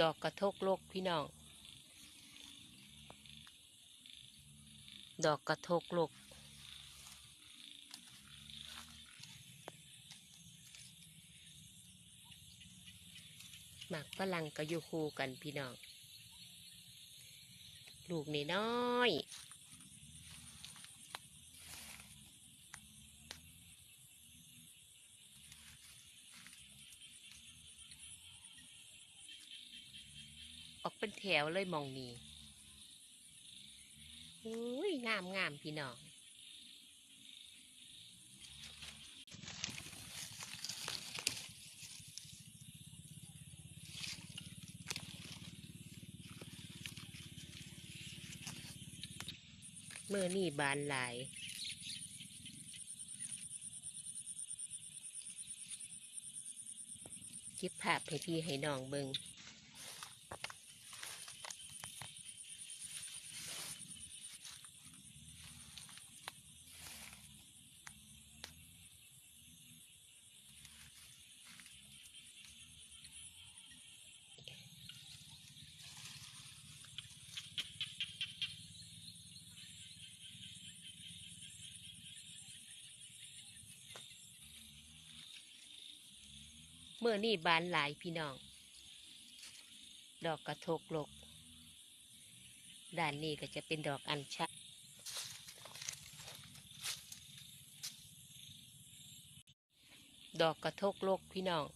ดอกกระทกโลกพี่น้อง ดอกกระทกโลกหมักฝรั่งก็อยู่คู่กันพี่น้อง ลูกนี่น้อยๆออก เป็นแถวเลยมองนี่อุ้ยงามงามพี่น้องเมื่อนี่บานหลายคิดภาพให้พี่ให้น้องเบิง เมื่อนี่บานหลายพี่น้อง ดอกกระทกโลก ด้านนี้ก็จะเป็นดอกอัญชันดอกกระทกโลกพี่น้อง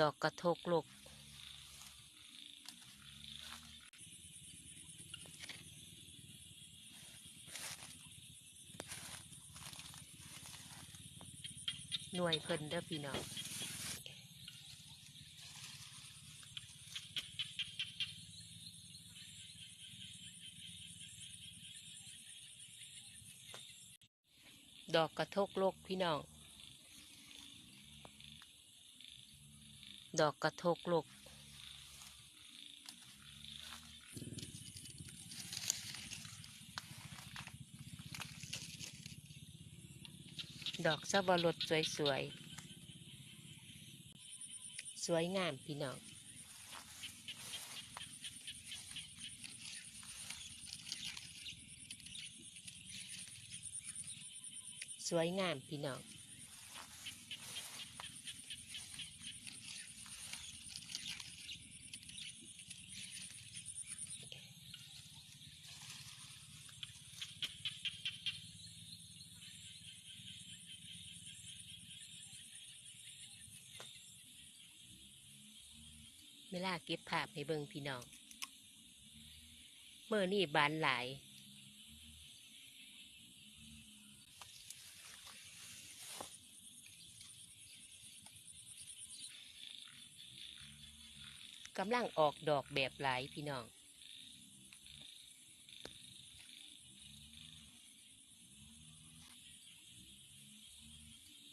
ดอกกระทกโลก หน่วยเพิ่นเด้อพี่น้องดอกกระทกโลกพี่น้อง ดอกกระทกโลก ดอกสับปะรดสวยสวยสวยงามพี่น้องสวยงามพี่น้อง เวลาเก็บภาพให้เบิ่งพี่น้อง เมื่อนี่บานหลาย กำลังออกดอกแบบหลายพี่น้อง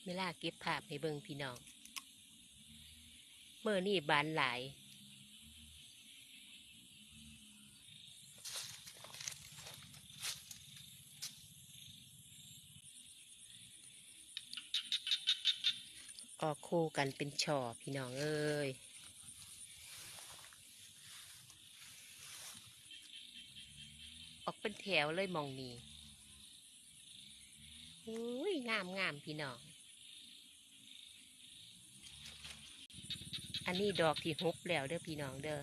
เวลาเก็บภาพให้เบิ่งพี่น้อง เมื่อนี่บานหลาย ออกคู่กันเป็นช่อพี่น้องเอ้ยออกเป็นแถวเลยมองนี่อุ้ยงามงามพี่น้อง อันนี้ดอกที่ฮุบแล้วเด้อพี่น้องเด้อ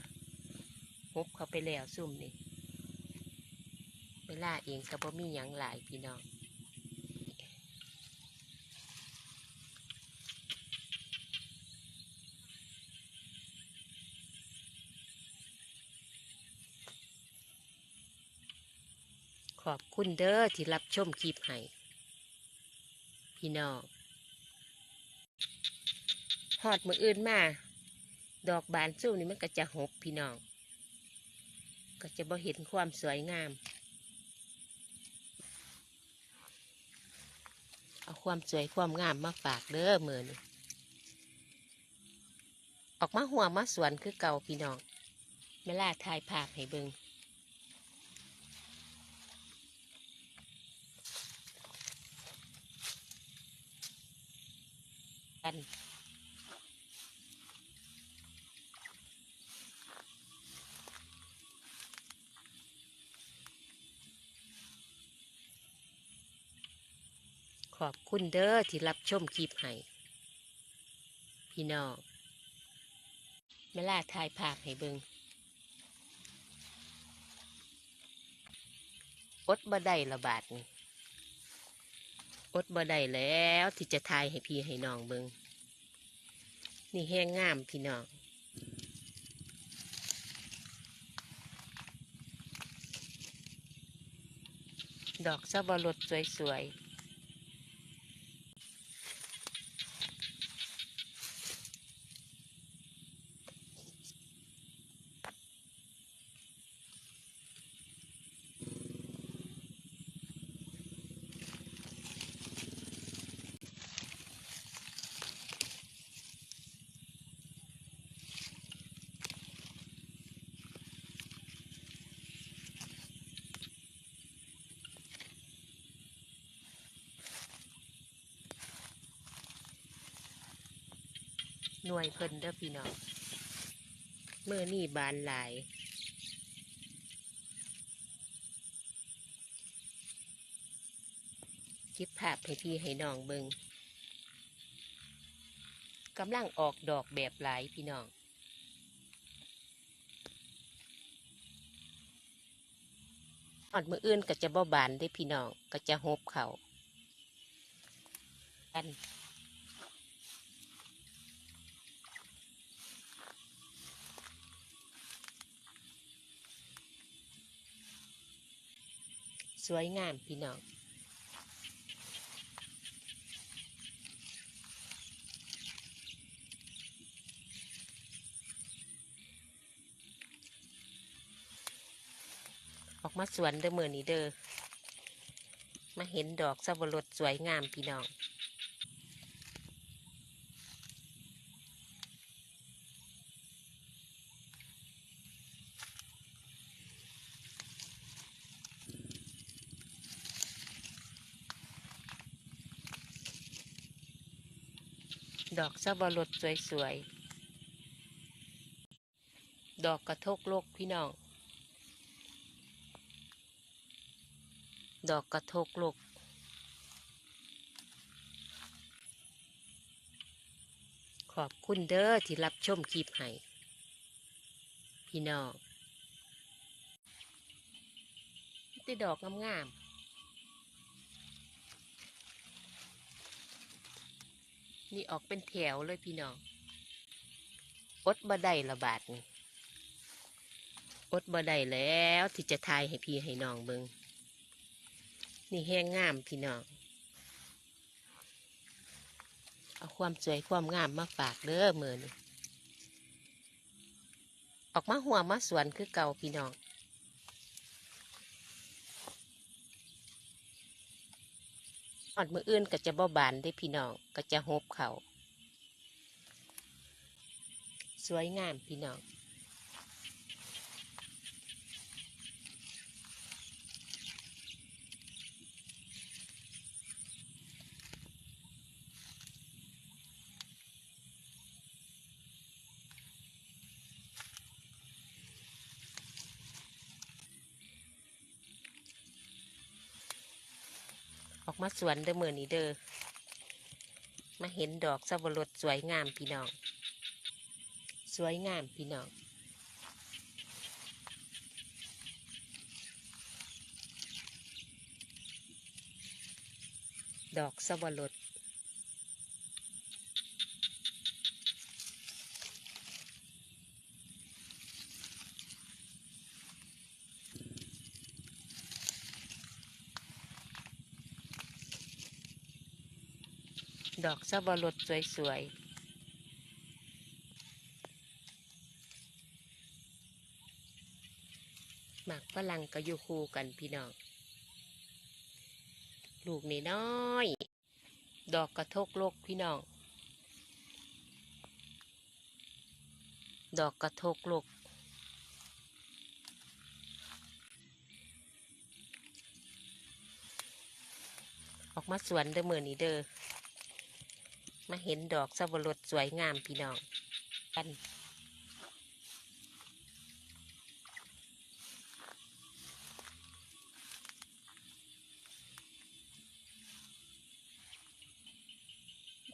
ฮุบเขาไปแล้วซุ่มนี่ เวลาเองก็บ่มีหยังหลายพี่น้อง อบคุณเด้อที่รับชมคลิปให้พี่น้องหอดมืออื่นมา ดอกบานสู้นี่มันก็จะหบพี่น้อง ก็จะบ่เห็นความสวยงาม เอาความสวยความงามมาฝากเด้อมือนี่ออกมาหัวมาสวนคือเก่าพี่น้องเวลาถ่ายภาพให้เบิงัน ขอบคุณเด้อที่รับชมคลิปให้พี่น้องเมล่าถ่ายภาพให้เบิงอดบ่ได้ระบาดนี่ อดบ่ได้แล้วที่จะทายให้พี่ให้น้องเบิงนี่แห้งงามพี่น้องดอกสับปะรดสวยๆ หน่วยเพิ่นเด้อพี่น้องเมื่อนี่บานหลายคิดภาพให้พี่ให้น้องเบิงกำลังออกดอกแบบหลายพี่น้องอดมืออื่นก็จะบ่บานได้พี่น้องก็จะหบเขากัน สวยงามพี่น้องออกมาสวนเด้อมือนี้เด้อมาเห็นดอกสับปะรดสวยงามพี่น้อง ดอกสับปะรดสวยๆ ดอกกระทกโลกพี่น้อง ดอกกระทกโลกขอบคุณเด้อที่รับชมคลิปให้พี่น้องติดอกงามๆ นี่ออกเป็นแถวเลยพี่น้อง อดบ่ได้ละบาทนี่อดบ่ได้แล้วที่จะทายให้พี่ให้น้องเบิงนี่แห้งงามพี่น้อง เอาความสวยความงามมาฝากเด้อมือนี่ออกมาหัวมาสวนคือเก่าพี่น้อง อดมืออื่นก็จะบ่บานได้พี่น้องก็จะหบเขาสวยงามพี่น้อง ออกมาสวนเด้อมือนี้เด้อมาเห็นดอกสับปะรดสวยงามพี่น้อง สวยงามพี่น้องดอกสับปะรด ดอกสับปะรดสวยๆหมากฝรั่งก็อยู่คู่กันพี่น้อง ลูกนี่น้อย ดอกกระทกโลกพี่น้อง ดอกกระทกโลกออกมาสวนเด้อมือนี้เด้อ มาเห็นดอกสับปะรดสวยงามพี่น้องกัน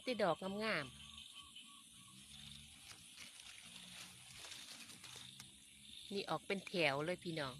ต่ดอกงามๆนี่ออกเป็นแถวเลยพี่น้อง